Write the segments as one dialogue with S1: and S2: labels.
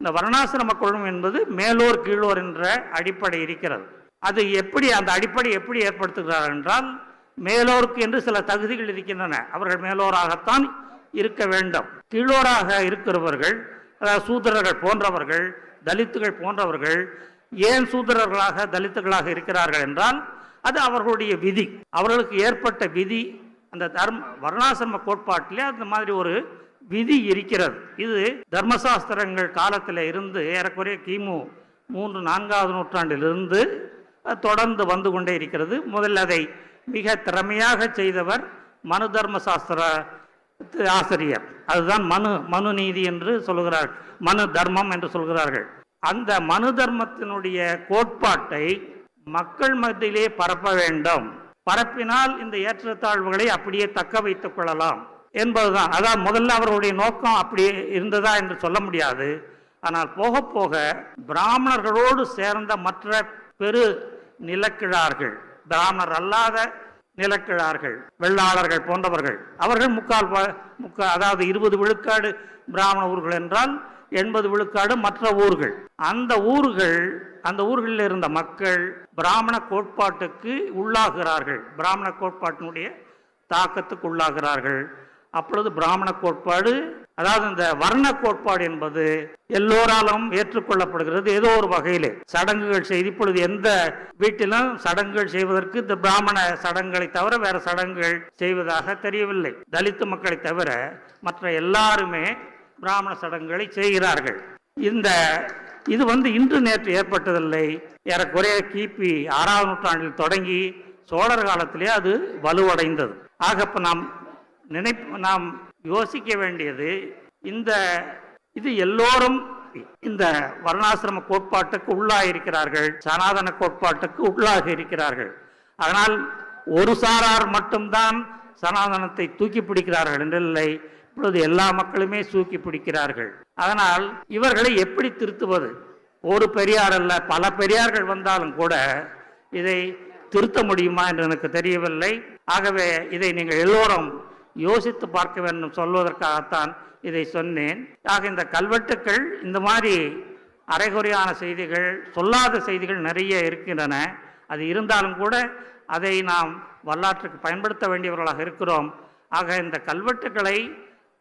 S1: இந்த வர்ணாசிரம குழுமம் என்பது மேலோர் கீழோர் என்ற அடிப்படை இருக்கிறது. அது எப்படி அந்த அடிப்படை எப்படி ஏற்படுத்துகிறார் என்றால் மேலோருக்கு என்று சில தகுதிகள் இருக்கின்றன. அவர்கள் மேலோராகத்தான் இருக்க வேண்டும். கீழோராக இருக்கிறவர்கள் அதாவது சூதரர்கள் போன்றவர்கள் தலித்துகள் போன்றவர்கள் ஏன் சூதரர்களாக தலித்துகளாக இருக்கிறார்கள் என்றால் அது அவர்களுடைய விதி. அவர்களுக்கு ஏற்பட்ட விதி அந்த தர்ம வர்ணாசிரம கோட்பாட்டிலே அந்த மாதிரி ஒரு விதி இருக்கிறது. இது தர்மசாஸ்திரங்கள் காலத்தில் இருந்து ஏறக்குறைய கிமு மூன்று நான்காவது நூற்றாண்டிலிருந்து தொடர்ந்து வந்து கொண்டே இருக்கிறது. முதல்ல அதை மிக திறமையாக செய்தவர் மனு தர்ம சாஸ்திர ஆசிரியர். அதுதான் மனு மனு நீதி என்று சொல்கிறார்கள். மனு தர்மம் என்று சொல்கிறார்கள். அந்த மனு தர்மத்தினுடைய கோட்பாட்டை மக்கள் மத்தியிலே பரப்ப வேண்டும். பரப்பினால் இந்த ஏற்றத்தாழ்வுகளை அப்படியே தக்க வைத்துக் கொள்ளலாம். என்பதுதான். அதான் முதல்ல அவர்களுடைய நோக்கம் அப்படி இருந்ததா என்று சொல்ல முடியாது. ஆனால் போக போக பிராமணர்களோடு சேர்ந்த மற்ற பெரு நிலக்கிழார்கள் பிராமணர் அல்லாத நிலக்கிழார்கள் வெள்ளாளர்கள் போன்றவர்கள் அவர்கள் முக்கால் ப- முக்கா அதாவது இருபது விழுக்காடு பிராமண ஊர்கள் என்றால் எண்பது விழுக்காடு மற்ற ஊர்கள். அந்த ஊர்கள் அந்த ஊர்களில் இருந்த மக்கள் பிராமண கோட்பாட்டுக்கு உள்ளாகிறார்கள். பிராமண கோட்பாட்டினுடைய தாக்கத்துக்கு உள்ளாகிறார்கள். அப்பொழுது பிராமண கோட்பாடு அதாவது இந்த வர்ண கோட்பாடு என்பது எல்லோராலும் ஏற்றுக்கொள்ளப்படுகிறது ஏதோ ஒரு வகையிலே. சடங்குகள் செய்து இப்பொழுது எந்த வீட்டிலும் சடங்குகள் செய்வதற்கு இந்த பிராமண சடங்குகளை தவிர வேற சடங்குகள் செய்வதாக தெரியவில்லை. தலித்து மக்களை தவிர மற்ற எல்லாருமே பிராமண சடங்குகளை செய்கிறார்கள். இந்த இது வந்து இன்று நேற்று ஏற்பட்டதில்லை. ஏறக்குறைய கிபி ஆறாவது நூற்றாண்டில் தொடங்கி சோழர் காலத்திலே அது வலுவடைந்தது. ஆக இப்போ நாம் நினைப்பு நாம் யோசிக்க வேண்டியது இந்த இது எல்லோரும் இந்த வர்ணாசிரம கோட்பாட்டுக்கு உள்ளாக இருக்கிறார்கள் சனாதன கோட்பாட்டுக்கு உள்ளாக இருக்கிறார்கள். அதனால் ஒரு சாரார் மட்டும்தான் சனாதனத்தை தூக்கி பிடிக்கிறார்கள் என்றில்லை. இப்பொழுது எல்லா மக்களுமே தூக்கி பிடிக்கிறார்கள். அதனால் இவர்களை எப்படி திருத்துவது? ஒரு பெரியார் அல்ல பல பெரியார்கள் வந்தாலும் கூட இதை திருத்த முடியுமா என்று எனக்கு தெரியவில்லை. ஆகவே இதை நீங்கள் எல்லோரும் யோசித்து பார்க்க வேண்டும் சொல்வதற்காகத்தான் இதை சொன்னேன். ஆக இந்த கல்வெட்டுக்கள் இந்த மாதிரி அரைகுறையான செய்திகள் சொல்லாத செய்திகள் நிறைய இருக்கின்றன. அது இருந்தாலும் கூட அதை நாம் வரலாற்றுக்கு பயன்படுத்த வேண்டியவர்களாக இருக்கிறோம். ஆக இந்த கல்வெட்டுக்களை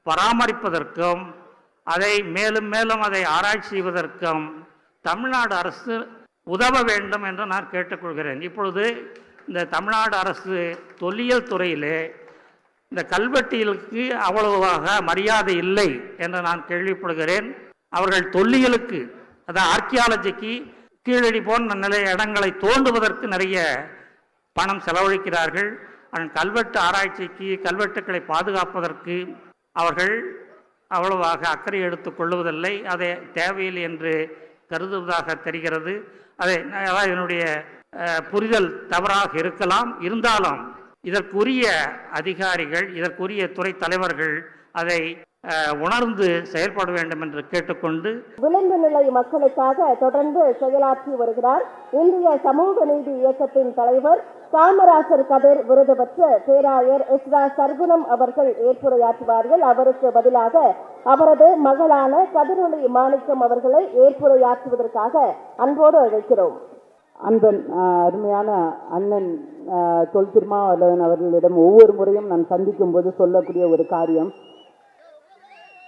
S1: பராமரிப்பதற்கும் அதை மேலும் மேலும் அதை ஆராய்ச்சி செய்வதற்கும் தமிழ்நாடு அரசு உதவ வேண்டும் என்று நான் கேட்டுக்கொள்கிறேன். இப்பொழுது இந்த தமிழ்நாடு அரசு தொல்லியல் துறையிலே இந்த கல்வெட்டியலுக்கு அவ்வளவாக மரியாதை இல்லை என்று நான் கேள்விப்படுகிறேன். அவர்கள் தொல்லியலுக்கு அதான் ஆர்கியாலஜிக்கு கீழடி போன்ற நிலை இடங்களை தோண்டுவதற்கு நிறைய பணம் செலவழிக்கிறார்கள். ஆனால் கல்வெட்டு ஆராய்ச்சிக்கு கல்வெட்டுக்களை பாதுகாப்பதற்கு அவர்கள் அவ்வளவாக அக்கறை எடுத்துக் கொள்வதில்லை. அதை தேவையில்லை என்று கருதுவதாக தெரிகிறது. அதை அதாவது என்னுடைய புரிதல் தவறாக இருக்கலாம். இருந்தாலும் இதற்குரிய அதிகாரிகள் இதற்குரிய துறை தலைவர்கள் அதை உணர்ந்து செயல்பட வேண்டும் என்று கேட்டுக்கொண்டு
S2: விளிம்பு நிலை மக்களுக்காக தொடர்ந்து செயலாற்றி வருகிறார் இந்திய சமூக நீதி இயக்கத்தின் தலைவர் காமராசர் கதிர் விருது பெற்ற பேராயர் இஸ்ரா சர்குணம் அவர்கள் ஏற்புரையாற்றுவார்கள். அவருக்கு பதிலாக அவரது மகளான கதிரொளி மாணிக்கம் அவர்களை ஏற்புரையாற்றுவதற்காக அன்போடு அழைக்கிறோம்.
S3: அன்பன் அருமையான அண்ணன் தொல் திருமாவளவன் அவர்களிடம் ஒவ்வொரு முறையும் நான் சந்திக்கும் போது சொல்லக்கூடிய ஒரு காரியம்.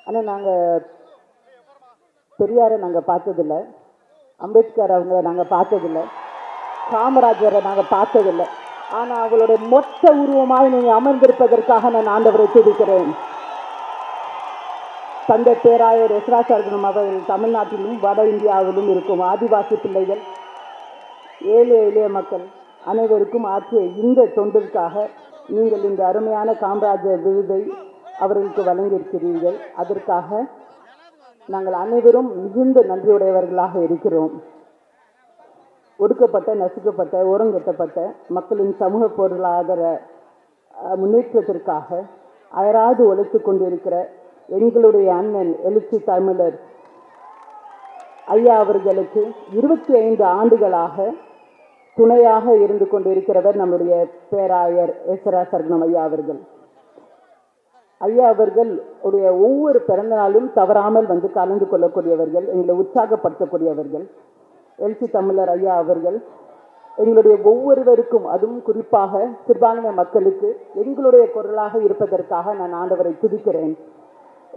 S3: ஆனால் நாங்கள் பெரியாரை நாங்கள் பார்த்ததில்ல. அம்பேத்கர் அவங்கள நாங்கள் பார்த்ததில்லை. காமராஜரை நாங்கள் பார்த்ததில்லை. ஆனால் அவங்களுடைய மொத்த உருவமாக நீங்கள் அமர்ந்திருப்பதற்காக நான் ஆண்டவரை துடிக்கிறேன் தந்தை பேராயர் எஸ்ரா சர்குணம் அவர்கள் தமிழ்நாட்டிலும் வட இந்தியாவிலும் இருக்கும் ஆதிவாசி பிள்ளைகள். ஏழை எளிய மக்கள் அனைவருக்கும் ஆற்றிய இந்த தொண்டிற்காக நீங்கள் இந்த அருமையான காமராஜர் விருதை அவர்களுக்கு வழங்கியிருக்கிறீர்கள். அதற்காக நாங்கள் அனைவரும் மிகுந்த நன்றியுடையவர்களாக இருக்கிறோம். ஒடுக்கப்பட்ட நசுக்கப்பட்ட ஓரங்கட்டப்பட்ட மக்களின் சமூக பொருளாதார முன்னேற்றத்திற்காக அயராது உழைத்து கொண்டிருக்கிற எங்களுடைய அண்ணன் எழுச்சி தமிழர் ஐயா அவர்களுக்கு இருபத்தி ஐந்து ஆண்டுகளாக துணையாக இருந்து கொண்டிருக்கிறவர் நம்முடைய பேராயர் எஸ்ரா சர்ணம் ஐயா அவர்கள். ஐயா அவர்கள் உடைய ஒவ்வொரு பிறந்தநாளும் தவறாமல் வந்து கலந்து கொள்ளக்கூடியவர்கள் எங்களை உற்சாகப்படுத்தக்கூடியவர்கள். எல்சி தமிழர் ஐயா அவர்கள் எங்களுடைய ஒவ்வொருவருக்கும் அதுவும் குறிப்பாக சிறுபான்மை மக்களுக்கு எங்களுடைய குரலாக இருப்பதற்காக நான் ஆண்டவரை துதிக்கிறேன்.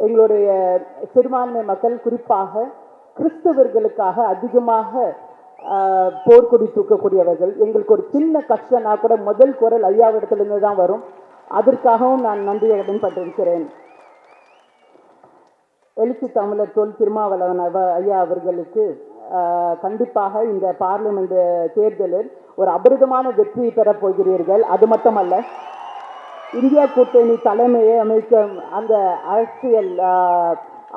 S3: எங்களுடைய சிறுபான்மை மக்கள் குறிப்பாக கிறிஸ்தவர்களுக்காக அதிகமாக போர்க்கொடி தூக்கக்கூடியவர்கள். எங்களுக்கு ஒரு சின்ன கஷ்டம்னா கூட முதல் குரல் ஐயாவிடத்திலிருந்து தான் வரும். அதற்காகவும் நான் நன்றியுடன் பட்டிருக்கிறேன் எழுச்சி தமிழர் தொல் திருமாவளவன் ஐயா அவர்களுக்கு கண்டிப்பாக இந்த பார்லிமெண்ட் தேர்தலில் ஒரு அபரிதமான வெற்றி பெறப் போகிறீர்கள். அது மட்டுமல்ல இந்தியா கூட்டணி தலைமையை அமைக்க அந்த அரசியல்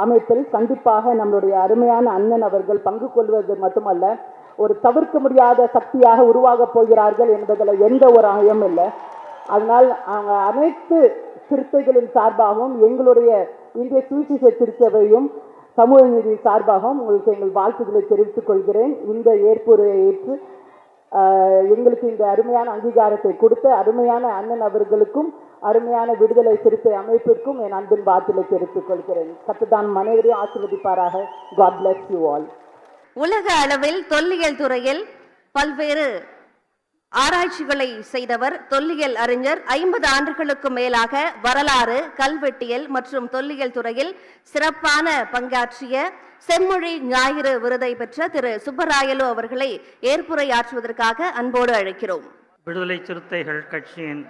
S3: அமைப்பில் கண்டிப்பாக நம்மளுடைய அருமையான அண்ணன் அவர்கள் பங்கு கொள்வது மட்டுமல்ல ஒரு தவிர்க்க முடியாத சக்தியாக உருவாகப் போகிறார்கள் என்பதில் எந்த ஒரு ஆயம் இல்லை. அதனால் அவங்க அனைத்து சிறுத்தைகளின் சார்பாகவும் எங்களுடைய இந்திய சூசிச திருச்சபையும் சமூக நீதி சார்பாகவும் உங்களுக்கு எங்கள் வாழ்த்துக்களை தெரிவித்துக் கொள்கிறேன். இந்த ஏற்புரை ஏற்று எங்களுக்கு இந்த அருமையான அங்கீகாரத்தை கொடுத்த அருமையான அண்ணன் அவர்களுக்கும் அருமையான விடுதலை சிறுத்தை அமைப்பிற்கும் என் அன்பின் வாழ்த்துக்களை தெரிவித்துக் கொள்கிறேன். கத்துதான் மனைவரையும் ஆசிர்வதிப்பாராக. காட் பிளஸ் யூ ஆல்
S4: உலக அளவில் தொல்லியல் துறையில் பல்வேறு ஆராய்ச்சிகளை செய்தவர் தொல்லியல் அறிஞர் ஐம்பது ஆண்டுகளுக்கு மேலாக வரலாறு கல்வெட்டியல் மற்றும் தொல்லியல் துறையில் சிறப்பான பங்காற்றிய செம்மொழி ஞாயிறு விருதை பெற்ற திரு. சுப்பராயலு அவர்களை ஏற்புரையாற்றுவதற்காக அன்போடு அழைக்கிறோம்.
S1: விடுதலை சிறுத்தைகள் கட்சியின்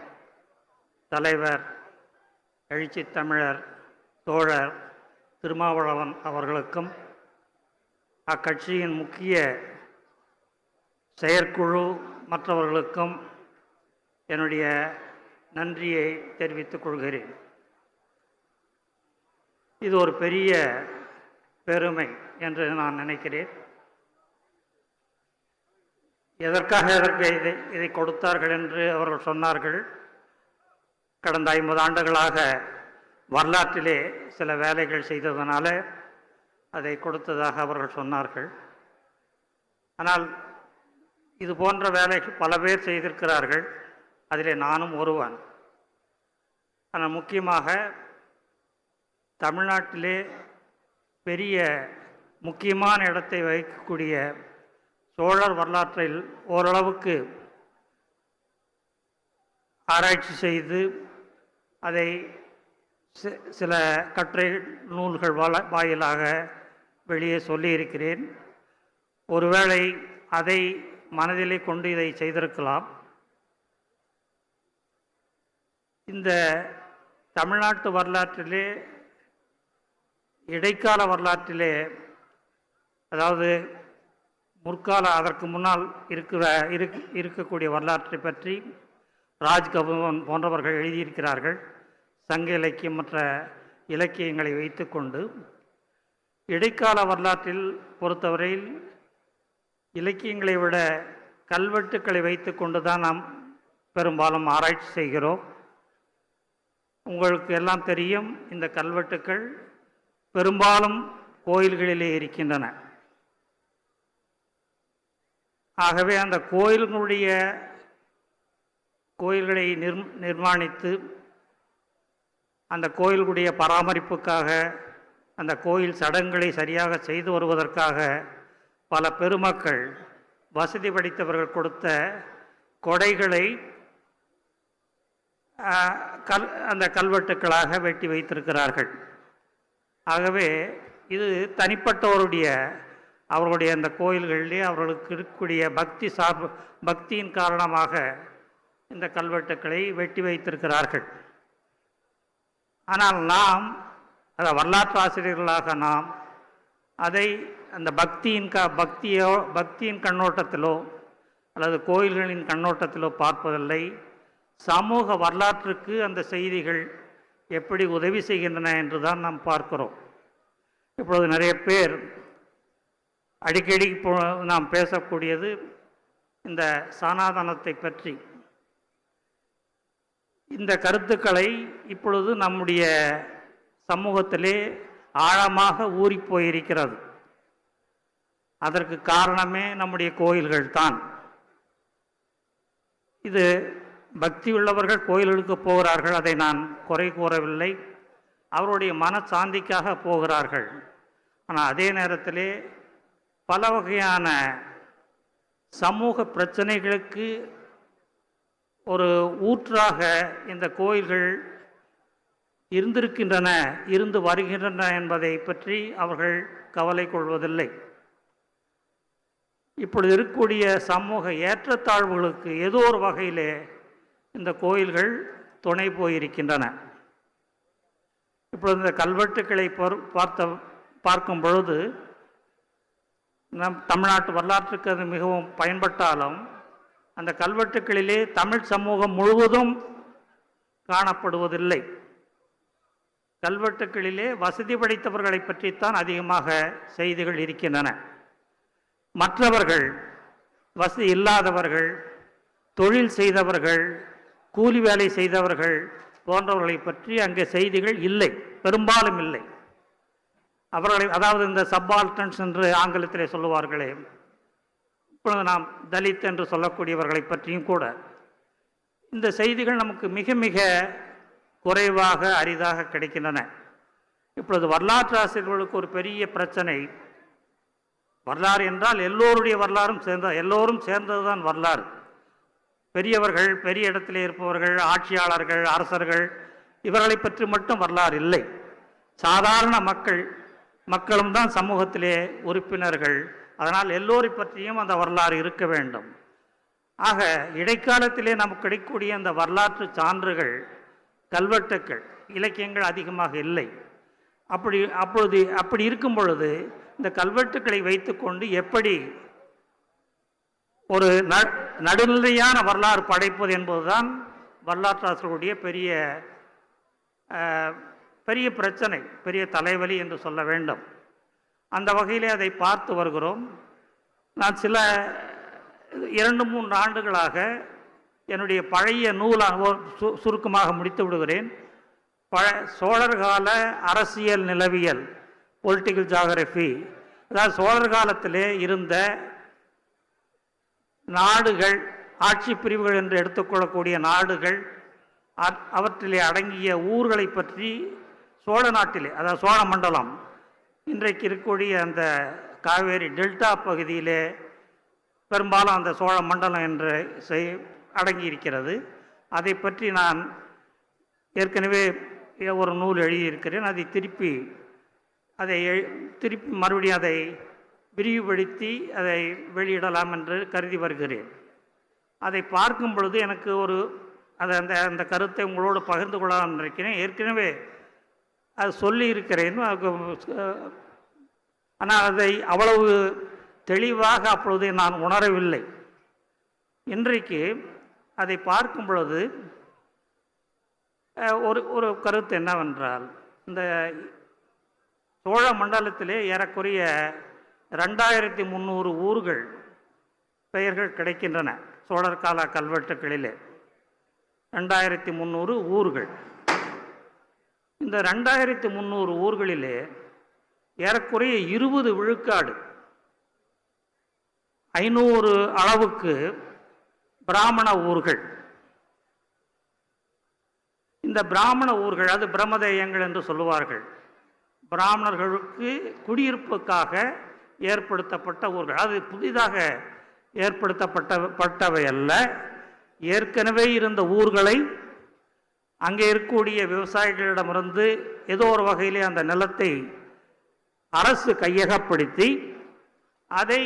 S1: தலைவர் எழுச்சி தமிழர் தோழர் திருமாவளவன் அவர்களுக்கும் அக்கட்சியின் முக்கிய செயற்குழு மற்றவர்களுக்கும் என்னுடைய நன்றியை தெரிவித்துக் கொள்கிறேன். இது ஒரு பெரிய பெருமை என்று நான் நினைக்கிறேன். எதற்காக இதற்கு இதை இதை கொடுத்தார்கள் என்று அவர்கள் சொன்னார்கள். கடந்த ஐம்பது ஆண்டுகளாக வரலாற்றிலே சில வேலைகள் செய்ததனால அதை கொடுத்ததாக அவர்கள் சொன்னார்கள். ஆனால் இது போன்ற வேலைகள் பல பேர் செய்திருக்கிறார்கள். அதிலே நானும் ஒருவன். ஆனால் முக்கியமாக தமிழ்நாட்டிலே பெரிய முக்கியமான இடத்தை வகிக்கக்கூடிய சோழர் வரலாற்றில் ஓரளவுக்கு ஆராய்ச்சி செய்து அதை சில கட்டுரை நூல்கள் வாயிலாக வெளியே சொல்லியிருக்கிறேன். ஒருவேளை அதை மனதிலே கொண்டு இதை செய்திருக்கலாம். இந்த தமிழ்நாட்டு வரலாற்றிலே இடைக்கால வரலாற்றிலே அதாவது முற்கால அதற்கு முன்னால் இருக்கிற இருக் இருக்கக்கூடிய வரலாற்றை பற்றி ராஜ்கபவன் போன்றவர்கள் எழுதியிருக்கிறார்கள். சங்க இலக்கியம் மற்ற இலக்கியங்களை வைத்துக்கொண்டு இடைக்கால வரலாற்றில் பொறுத்தவரையில் இலக்கியங்களை விட கல்வெட்டுக்களை வைத்து கொண்டு தான் நாம் பெரும்பாலும் ஆராய்ச்சி செய்கிறோம். உங்களுக்கு எல்லாம் தெரியும் இந்த கல்வெட்டுக்கள் பெரும்பாலும் கோயில்களிலே இருக்கின்றன. ஆகவே அந்த கோயில்களுடைய கோயில்களை நிர் நிர்மாணித்து அந்த கோயில்களுடைய பராமரிப்புக்காக அந்த கோயில் சடங்குகளை சரியாக செய்து வருவதற்காக பல பெருமக்கள் வசதி படைத்தவர்கள் கொடுத்த கொடைகளை கல் அந்த கல்வெட்டுக்களாக வெட்டி வைத்திருக்கிறார்கள். ஆகவே இது தனிப்பட்டவருடைய அவர்களுடைய அந்த கோயில்களிலே அவர்களுக்கு இருக்கக்கூடிய பக்தி சார்பு பக்தியின் காரணமாக இந்த கல்வெட்டுக்களை வெட்டி வைத்திருக்கிறார்கள். ஆனால் நாம் அதை வரலாற்று ஆசிரியர்களாக நாம் அதை அந்த பக்தியின் க பக்தியோ பக்தியின் கண்ணோட்டத்திலோ அல்லது கோயில்களின் கண்ணோட்டத்திலோ பார்ப்பதில்லை. சமூக வரலாற்றுக்கு அந்த செய்திகள் எப்படி உதவி செய்கின்றன என்று தான் நாம் பார்க்கிறோம். இப்பொழுது நிறைய பேர் அடிக்கடி இப்போ நாம் பேசக்கூடியது இந்த சனாதனத்தை பற்றி. இந்த கருத்துக்களை இப்பொழுது நம்முடைய சமூகத்திலே ஆழமாக ஊறிப் போயிருக்கிறது. அதற்கு காரணமே நம்முடைய கோயில்கள் தான். இது பக்தி உள்ளவர்கள் கோயில்களுக்கு போகிறார்கள் அதை நான் குறை கூறவில்லை. அவருடைய மனசாந்திக்காக போகிறார்கள். ஆனால் அதே நேரத்திலே பல வகையான சமூக பிரச்சனைகளுக்கு ஒரு ஊற்றாக இந்த கோயில்கள் இருந்திருக்கின்றன இருந்து வருகின்றன என்பதை பற்றி அவர்கள் கவலை கொள்வதில்லை. இப்பொழுது இருக்கக்கூடிய சமூக ஏற்றத்தாழ்வுகளுக்கு ஏதோ ஒரு வகையிலே இந்த கோயில்கள் துணை போயிருக்கின்றன. இப்பொழுது இந்த கல்வெட்டுக்களை பார்த்த பார்க்கும் பொழுது நம் தமிழ்நாட்டு வரலாற்றுக்கு அது மிகவும் பயன்பட்டாலும் அந்த கல்வெட்டுக்களிலே தமிழ் சமூகம் முழுவதும் காணப்படுவதில்லை. கல்வெட்டுக்களிலே வசதி படைத்தவர்களை பற்றித்தான் அதிகமாக செய்திகள் இருக்கின்றன. மற்றவர்கள் வசதி இல்லாதவர்கள் தொழில் செய்தவர்கள் கூலி வேலை செய்தவர்கள் போன்றவர்களை பற்றி அங்கே செய்திகள் இல்லை. பெரும்பாலும் இல்லை. அவர்களை அதாவது இந்த சப்பால்டன்ஸ் என்று ஆங்கிலத்திலே சொல்லுவார்களே இப்பொழுது நாம் தலித் என்று சொல்லக்கூடியவர்களை பற்றியும் கூட இந்த செய்திகள் நமக்கு மிக மிக குறைவாக அரிதாக கிடைக்கின்றன. இப்பொழுது வரலாற்று ஆசிரியர்களுக்கு ஒரு பெரிய பிரச்சனை. வரலாறு என்றால் எல்லோருடைய வரலாறும் சேர்ந்த எல்லோரும் சேர்ந்ததுதான் வரலாறு. பெரியவர்கள் பெரிய இடத்திலே இருப்பவர்கள் ஆட்சியாளர்கள் அரசர்கள் இவர்களை பற்றி மட்டும் வரலாறு இல்லை. சாதாரண மக்கள் மக்களும் தான் சமூகத்திலே உறுப்பினர்கள். அதனால் எல்லோரை பற்றியும் அந்த வரலாறு இருக்க வேண்டும். ஆக இடைக்காலத்திலே நமக்கு கிடைக்கக்கூடிய அந்த வரலாற்று சான்றுகள் கல்வெட்டுக்கள் இலக்கியங்கள் அதிகமாக இல்லை. அப்படி அப்பொழுது அப்படி இருக்கும் பொழுது இந்த கல்வெட்டுக்களை வைத்துக்கொண்டு எப்படி ஒரு ந- நடுநிலையான வரலாறு படைப்பது என்பதுதான் வரலாற்றாசிரியர்களுடைய பெரிய பெரிய பிரச்சனை பெரிய தலைவலி என்று சொல்ல வேண்டும். அந்த வகையிலே அதை பார்த்து வருகிறோம். நான் சில இரண்டு மூன்று ஆண்டுகளாக என்னுடைய பழைய நூலாக சு சுருக்கமாக முடித்து விடுகிறேன். பழ சோழர் கால அரசியல் நிலவியல் பொலிட்டிக்கல் ஜாகிரபி அதாவது சோழர் காலத்திலே இருந்த நாடுகள் ஆட்சி பிரிவுகள் என்று எடுத்துக்கொள்ளக்கூடிய நாடுகள் அவற்றிலே அடங்கிய ஊர்களை பற்றி சோழ நாட்டிலே அதாவது சோழ மண்டலம் இன்றைக்கு இருக்கக்கூடிய அந்த காவேரி டெல்டா பகுதியிலே பெரும்பாலும் அந்த சோழ மண்டலம் என்று செய் அடங்கி இருக்கிறது அதை பற்றி நான் ஏற்கனவே ஒரு நூல் எழுதியிருக்கிறேன். அதை திருப்பி அதை எழு- திருப்பி மறுபடியும் அதை விரிவுபடுத்தி அதை வெளியிடலாம் என்று கருதி வருகிறேன். அதை பார்க்கும் பொழுது எனக்கு ஒரு அதை அந்த அந்த கருத்தை உங்களோடு பகிர்ந்து கொள்ளலாம் நினைக்கிறேன். ஏற்கனவே அது சொல்லியிருக்கிறேன். ஆனால் அதை அவ்வளவு தெளிவாக அப்பொழுது நான் உணரவில்லை. இன்றைக்கு அதை பார்க்கும் பொழுது ஒரு ஒரு கருத்து என்னவென்றால் இந்த சோழ மண்டலத்திலே ஏறக்குறைய ரெண்டாயிரத்தி முந்நூறு ஊர்கள் பெயர்கள் கிடைக்கின்றன சோழர் கால கல்வெட்டுகளிலே ரெண்டாயிரத்தி முந்நூறு ஊர்கள். இந்த ரெண்டாயிரத்தி முந்நூறு ஊர்களிலே ஏறக்குறைய இருபது விழுக்காடு ஐநூறு அளவுக்கு பிராமண ஊர்கள். இந்த பிராமண ஊர்கள் அது பிரம்மதேயங்கள் என்று சொல்லுவார்கள். பிராமணர்களுக்கு குடியிருப்புக்காக ஏற்படுத்தப்பட்ட ஊர்கள். அது புதிதாக ஏற்படுத்தப்பட்ட பட்டவை அல்ல. ஏற்கனவே இருந்த ஊர்களை அங்கே இருக்கக்கூடிய விவசாயிகளிடமிருந்து ஏதோ ஒரு வகையிலே அந்த நிலத்தை அரசு கையகப்படுத்தி அதை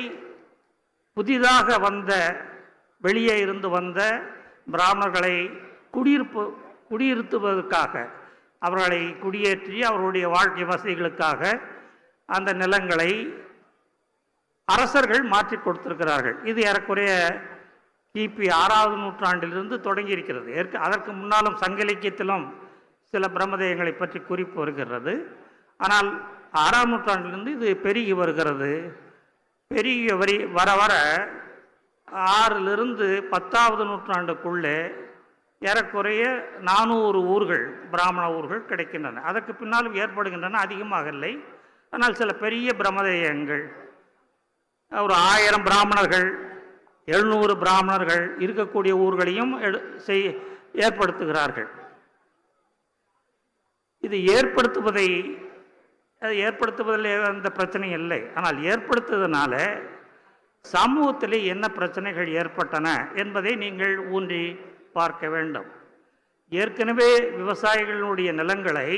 S1: புதிதாக வந்த வெளியே இருந்து வந்த பிராமணர்களை குடியிருப்பு குடியிருத்துவதற்காக அவர்களை குடியேற்றி அவர்களுடைய வாழ்க்கை வசதிகளுக்காக அந்த நிலங்களை அரசர்கள் மாற்றி கொடுத்திருக்கிறார்கள். இது ஏறக்குறைய கிபி ஆறாவது நூற்றாண்டிலிருந்து தொடங்கி இருக்கிறது ஏற்க அதற்கு முன்னாலும் சங்க இலக்கியத்திலும் சில பிரம்மதேயங்களை பற்றி குறிப்பு வருகிறது. ஆனால் ஆறாம் நூற்றாண்டிலிருந்து இது பெருகி வருகிறது. பெருகி வரி வர வர ஆறிலிருந்து பத்தாவது நூற்றாண்டுக்குள்ளே ஏறக்குறைய நானூறு ஊர்கள் பிராமண ஊர்கள் கிடைக்கின்றன. அதற்கு பின்னாலும் ஏற்படுகின்றன அதிகமாக இல்லை. ஆனால் சில பெரிய பிரம்மதேயங்கள் ஒரு ஆயிரம் பிராமணர்கள் எழுநூறு பிராமணர்கள் இருக்கக்கூடிய ஊர்களையும் எடு- செய் ஏற்படுத்துகிறார்கள். இது ஏற்படுத்துவதை ஏற்படுத்துவதில் எந்த பிரச்சனையும் இல்லை. ஆனால் ஏற்படுத்துவதனால சமூகத்திலே என்ன பிரச்சனைகள் ஏற்பட்டன என்பதை நீங்கள் ஊன்றி பார்க்க வேண்டும். ஏற்கனவே விவசாயிகளுடைய நிலங்களை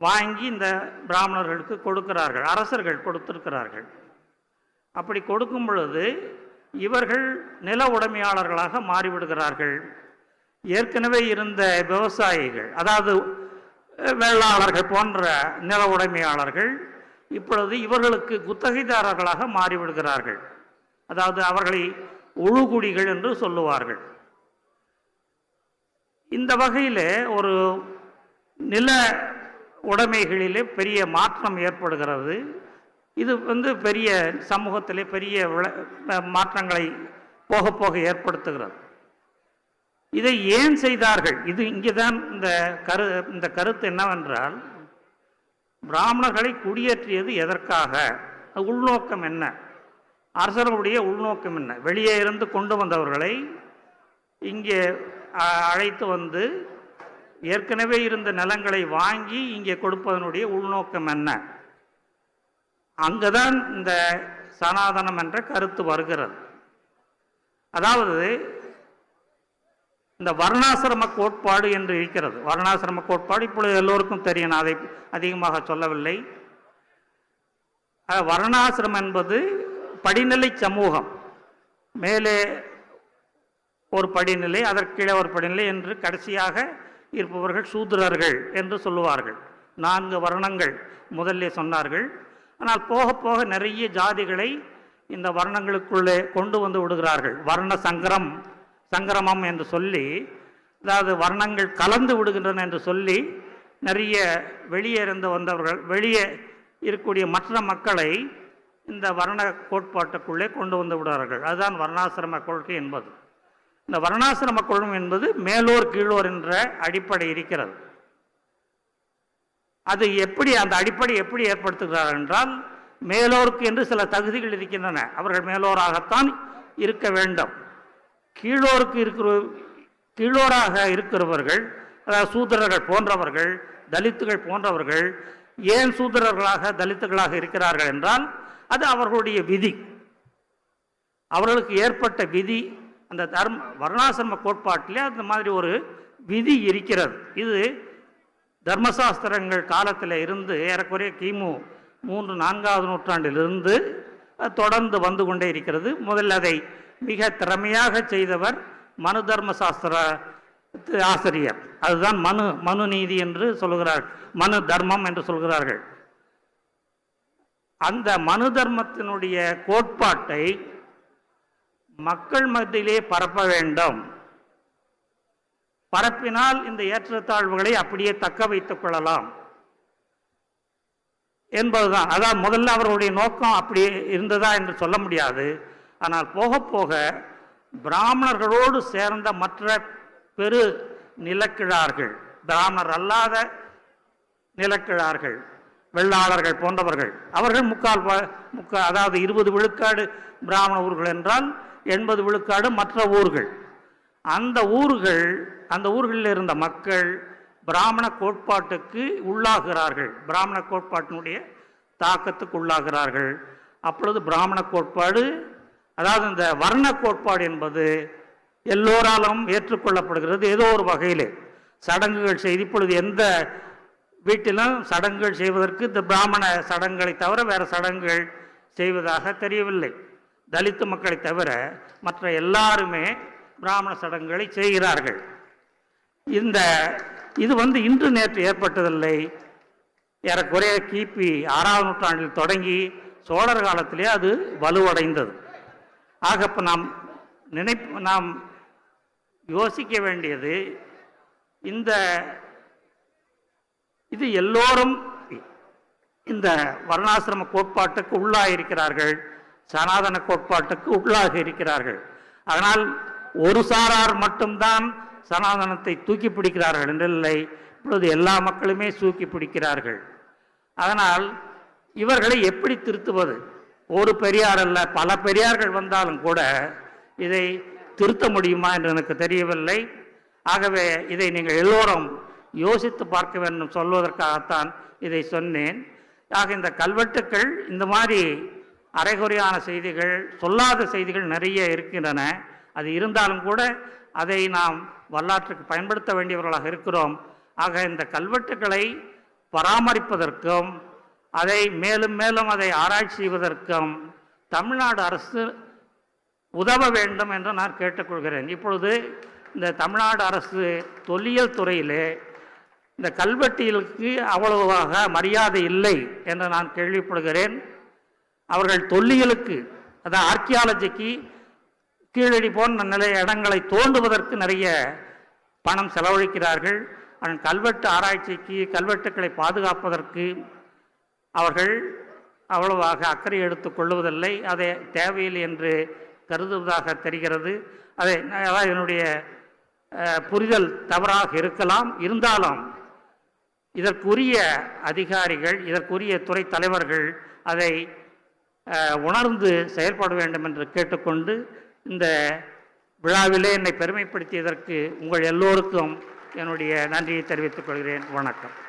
S1: வாங்கி இந்த பிராமணர்களுக்கு கொடுக்கிறார்கள் அரசர்கள் கொடுத்திருக்கிறார்கள். அப்படி கொடுக்கும் பொழுது இவர்கள் நில உடைமையாளர்களாக மாறிவிடுகிறார்கள். ஏற்கனவே இருந்த விவசாயிகள் அதாவது வேளாளர்கள் போன்ற நில உடைமையாளர்கள் இப்பொழுது இவர்களுக்கு குத்தகைதாரர்களாக மாறிவிடுகிறார்கள். அதாவது அவர்களை உழுகுடிகள் என்று சொல்லுவார்கள். இந்த வகையில் ஒரு நில உடைமைகளிலே பெரிய மாற்றம் ஏற்படுகிறது. இது வந்து பெரிய சமூகத்திலே பெரிய விள- மாற்றங்களை போக போக ஏற்படுத்துகிறது. இதை ஏன் செய்தார்கள்? இது இங்கே தான் இந்த கரு இந்த கருத்து என்னவென்றால் பிராமணர்களை குடியேற்றியது எதற்காக? உள்நோக்கம் என்ன? அரசர்களுடைய உள்நோக்கம் என்ன? வெளியே இருந்து கொண்டு வந்தவர்களை இங்கே அ- அழைத்து வந்து ஏற்கனவே இருந்த நிலங்களை வாங்கி இங்கே கொடுப்பதனுடைய உள்நோக்கம் என்ன? அங்குதான் இந்த சனாதனம் என்ற கருத்து வருகிறது. அதாவது இந்த வர்ணாசிரம கோட்பாடு என்று இருக்கிறது. வர்ணாசிரம கோட்பாடு இப்பொழுது எல்லோருக்கும் தெரியும். நான் அதை அதிகமாக சொல்லவில்லை. வர்ணாசிரமம் என்பது படிநிலை சமூகம். மேலே ஒரு படிநிலை அதற்கீழே ஒரு படிநிலை என்று கடைசியாக இருப்பவர்கள் சூத்திரர்கள் என்று சொல்லுவார்கள். நான்கு வர்ணங்கள் முதல்ல சொன்னார்கள். ஆனால் போக போக நிறைய ஜாதிகளை இந்த வர்ணங்களுக்குள்ளே கொண்டு வந்து விடுகிறார்கள். வர்ண சங்கரம் சங்கரமம் என்று சொல்லி அதாவது வர்ணங்கள் கலந்து விடுகின்றன என்று சொல்லி நிறைய வெளியே இருந்து வந்தவர்கள் வெளியே இருக்கக்கூடிய மற்ற மக்களை இந்த வர்ண கோட்பாட்டுக்குள்ளே கொண்டு வந்து விடுவார்கள். அதுதான் வர்ணாசிரம கொள்கை என்பது. இந்த வர்ணாசிரம கொள்கை என்பது மேலோர் கீழோர் என்ற அடிப்படை இருக்கிறது. அது எப்படி அந்த அடிப்படை எப்படி ஏற்படுத்துகிறார் என்றால் மேலோருக்கு என்று சில தகுதிகள் இருக்கின்றன. அவர்கள் மேலோராகத்தான் இருக்க வேண்டும். கீழோருக்கு இருக்கிற கீழோராக இருக்கிறவர்கள் அதாவது சூத்திரர்கள் போன்றவர்கள் தலித்துகள் போன்றவர்கள் ஏன் சூத்திரர்களாக தலித்துகளாக இருக்கிறார்கள் என்றால் அது அவர்களுடைய விதி. அவர்களுக்கு ஏற்பட்ட விதி அந்த தர்ம வர்ணாசிரம கோட்பாட்டிலே அந்த மாதிரி ஒரு விதி இருக்கிறது. இது தர்மசாஸ்திரங்கள் காலத்தில் இருந்து ஏறக்குறைய கிமு மூன்று நான்காவது நூற்றாண்டிலிருந்து தொடர்ந்து வந்து கொண்டே இருக்கிறது. முதல்ல அதை மிக திறமையாக செய்தவர் மனு தர்ம சாஸ்திர ஆசிரியர். அதுதான் மனு மனு நீதி என்று சொல்கிறார் மனு தர்மம் என்று சொல்கிறார்கள். அந்த மனு தர்மத்தினுடைய கோட்பாட்டை மக்கள் மத்தியிலே பரப்ப வேண்டும். பரப்பினால் இந்த ஏற்றத்தாழ்வுகளை அப்படியே தக்க வைத்துக் கொள்ளலாம் என்பதுதான். அதான் முதல்ல அவர்களுடைய நோக்கம் அப்படி இருந்ததா என்று சொல்ல முடியாது. ஆனால் போக போக பிராமணர்களோடு சேர்ந்த மற்ற பெரு நிலக்கிழார்கள் பிராமணர் அல்லாத நிலக்கிழார்கள் வெள்ளாளர்கள் போன்றவர்கள். அவர்கள் முக்கால் ப- முக்கா அதாவது இருபது விழுக்காடு பிராமண ஊர்கள் என்றால் எண்பது விழுக்காடு மற்ற ஊர்கள். அந்த ஊர்கள் அந்த ஊர்களில் இருந்த மக்கள் பிராமண கோட்பாட்டுக்கு உள்ளாகிறார்கள். பிராமண கோட்பாட்டினுடைய தாக்கத்துக்கு உள்ளாகிறார்கள். அப்பொழுது பிராமண கோட்பாடு அதாவது இந்த வர்ண கோட்பாடு என்பது எல்லோராலும் ஏற்றுக்கொள்ளப்படுகிறது ஏதோ ஒரு வகையிலே. சடங்குகள் செய்து இப்பொழுது எந்த வீட்டிலும் சடங்குகள் செய்வதற்கு இந்த பிராமண சடங்குகளை தவிர வேறு சடங்குகள் செய்வதாக தெரியவில்லை. தலித்து மக்களை தவிர மற்ற எல்லாருமே பிராமண சடங்குகளை செய்கிறார்கள். இந்த இது வந்து இன்று நேற்று ஏற்பட்டதில்லை. ஏறக்குறைய கிபி ஆறாவது நூற்றாண்டில் தொடங்கி சோழர் காலத்திலே அது வலுவடைந்தது. ஆக இப்போ நாம் நினைப்பு நாம் யோசிக்க வேண்டியது இந்த இது எல்லோரும் இந்த வர்ணாசிரம கோட்பாட்டுக்கு உள்ளாக இருக்கிறார்கள் சனாதன கோட்பாட்டுக்கு உள்ளாக இருக்கிறார்கள். அதனால் ஒரு சாரார் மட்டும்தான் சனாதனத்தை தூக்கி பிடிக்கிறார்கள் என்றில்லை இப்பொழுது எல்லா மக்களுமே தூக்கி பிடிக்கிறார்கள். அதனால் இவர்களை எப்படி திருத்துவது? ஒரு பெரியார் அல்ல பல பெரியார்கள் வந்தாலும் கூட இதை திருத்த முடியுமா என்று எனக்கு தெரியவில்லை. ஆகவே இதை நீங்கள் எல்லோரும் யோசித்து பார்க்க வேண்டும் சொல்வதற்காகத்தான் இதை சொன்னேன். ஆக இந்த கல்வெட்டுக்கள் இந்த மாதிரி அரைகுறையான செய்திகள் சொல்லாத செய்திகள் நிறைய இருக்கின்றன. அது இருந்தாலும் கூட அதை நாம் வரலாற்றுக்கு பயன்படுத்த வேண்டியவர்களாக இருக்கிறோம். ஆக இந்த கல்வெட்டுக்களை பராமரிப்பதற்கும் அதை மேலும் மேலும் அதை ஆராய்ச்சி செய்வதற்கும் தமிழ்நாடு அரசு உதவ வேண்டும் என்று நான் கேட்டுக்கொள்கிறேன். இப்பொழுது இந்த தமிழ்நாடு அரசு தொல்லியல் துறையிலே இந்த கல்வெட்டியலுக்கு அவ்வளவாக மரியாதை இல்லை என்று நான் கேள்விப்படுகிறேன். அவர்கள் தொல்லியலுக்கு அதான் ஆர்கியாலஜிக்கு கீழடி போன்ற நிலை இடங்களை தோண்டுவதற்கு நிறைய பணம் செலவழிக்கிறார்கள். அதன் கல்வெட்டு ஆராய்ச்சிக்கு கல்வெட்டுக்களை பாதுகாப்பதற்கு அவர்கள் அவ்வளவாக அக்கறை எடுத்து கொள்வதில்லை அதை தேவையில்லை என்று கருதுவதாக தெரிகிறது. அதை அதாவது என்னுடைய புரிதல் தவறாக இருக்கலாம். இருந்தாலும் இதற்குரிய அதிகாரிகள் இதற்குரிய துறை தலைவர்கள் அதை உணர்ந்து செயல்பட வேண்டும் என்று கேட்டுக்கொண்டு இந்த விழாவிலே என்னை பெருமைப்படுத்தியதற்கு உங்கள் எல்லோருக்கும் என்னுடைய நன்றியை தெரிவித்துக் கொள்கிறேன். வணக்கம்.